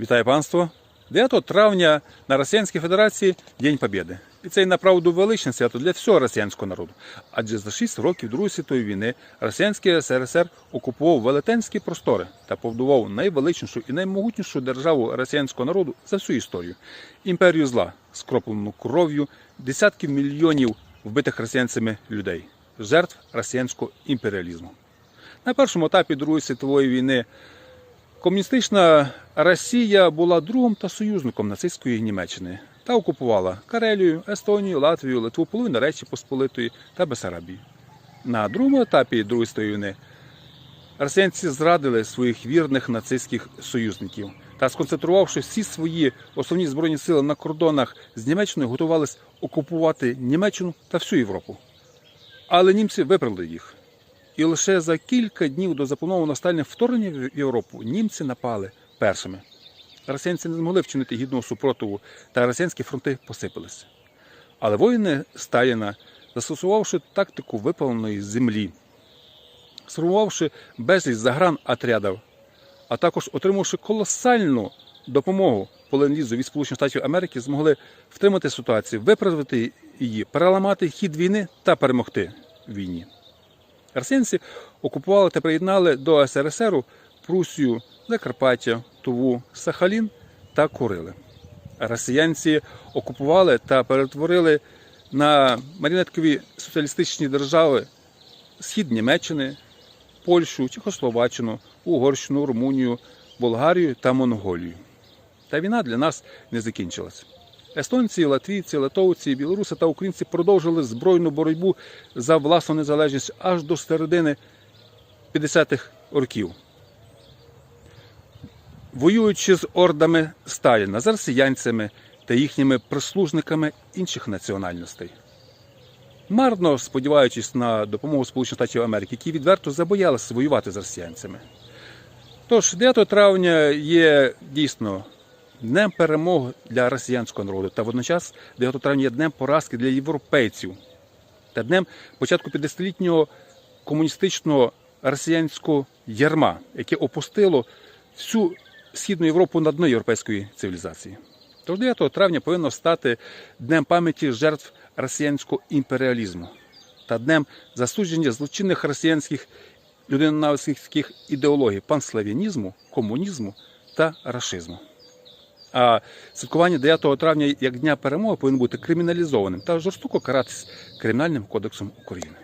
Вітаю панство! 9 травня на Росіянській Федерації День Побєди. І це й направду величне свято для всього росіянського народу. Адже за 6 років Другої світової війни Росіянський СРСР окупував велетенські простори та побудував найвеличнішу і наймогутнішу державу росіянського народу за всю історію імперію зла, скроплену кров'ю десятків мільйонів вбитих росіянцями людей, жертв росіянського імперіалізму. На першому етапі Другої світової війни Комуністична Росія була другом та союзником нацистської Німеччини та окупувала Карелію, Естонію, Латвію, Литву, половину Речі Посполитої та Бесарабію. На другому етапі Другої війни росіянці зрадили своїх вірних нацистських союзників та, сконцентрувавши всі свої основні збройні сили на кордонах з Німеччиною, готувались окупувати Німеччину та всю Європу. Але німці виправили їх. І лише за кілька днів до запланованого Сталіним вторгнення в Європу німці напали першими. Росіянці не змогли вчинити гідного супротиву, та росіянські фронти посипалися. Але воїни Сталіна, застосувавши тактику випаленої землі, сформувавши безліч загран отрядів, а також отримавши колосальну допомогу по ленд-лізу від Сполучених Штатів Америки, змогли втримати ситуацію, виправити її, переламати хід війни та перемогти в війні. Росіянці окупували та приєднали до СРСР Прусію, Закарпаття, Туву, Сахалін та Курили. Росіянці окупували та перетворили на маріонеткові соціалістичні держави схід Німеччини, Польщу, Чехословаччину, Угорщину, Румунію, Болгарію та Монголію. Та війна для нас не закінчилась. Естонці, латвійці, литовці, білоруси та українці продовжили збройну боротьбу за власну незалежність аж до середини 50-х років. Воюючи з ордами Сталіна, з росіянцями та їхніми прислужниками інших національностей. Марно сподіваючись на допомогу Сполучених Штатів Америки, які відверто забоялися воювати з росіянцями. Тож 9 травня є дійсно днем перемоги для росіянського народу, та водночас 9 травня є днем поразки для європейців та днем початку 50-літнього комуністичного росіянського ярма, яке опустило всю східну Європу на дно європейської цивілізації. Тож 9 травня повинно стати днем пам'яті жертв росіянського імперіалізму та днем засудження злочинних росіянських людинонавицьких ідеологій панславянізму, комунізму та рашизму. А святкування 9 травня як Дня перемоги повинно бути криміналізованим та жорстоко каратись Кримінальним кодексом України.